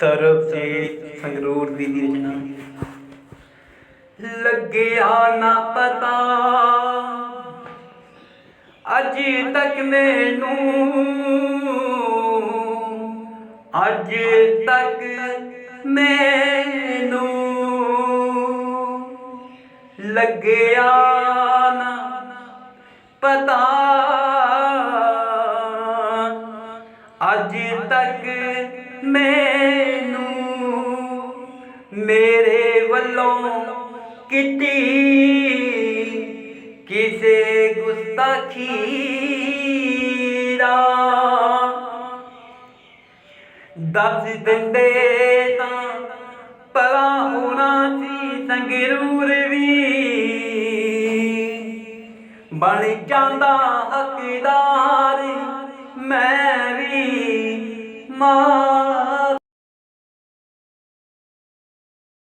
ਸਰਬਜੀਤ ਸੰਗਰੂਰ ਦੀ ਰਚਨਾ ਲੱਗਿਆ ਨਾ ਪਤਾ, ਅੱਜ ਤੱਕ ਮੈਨੂੰ, ਅੱਜ ਤੱਕ ਮੈਨੂੰ ਲੱਗਿਆ ਨਾ ਪਤਾ, ਅੱਜ ਤੱਕ ਮੈਨੂੰ ਮੇਰੇ ਵੱਲੋਂ ਕੀਤੀ। ਕਿਸੇ ਗੁਸਤਾਖੀ ਦਾ ਦੱਸ ਦਿੰਦੇ ਤਾਂ ਭਲਾ ਹੋਣਾ ਸੀ ਸੰਗਰੂਰ ਵੀ। ਬਣ ਜਾਂਦਾ ਹੱਕਦਾਰ, ਮੈਂ ਵੀ ਮਾਂ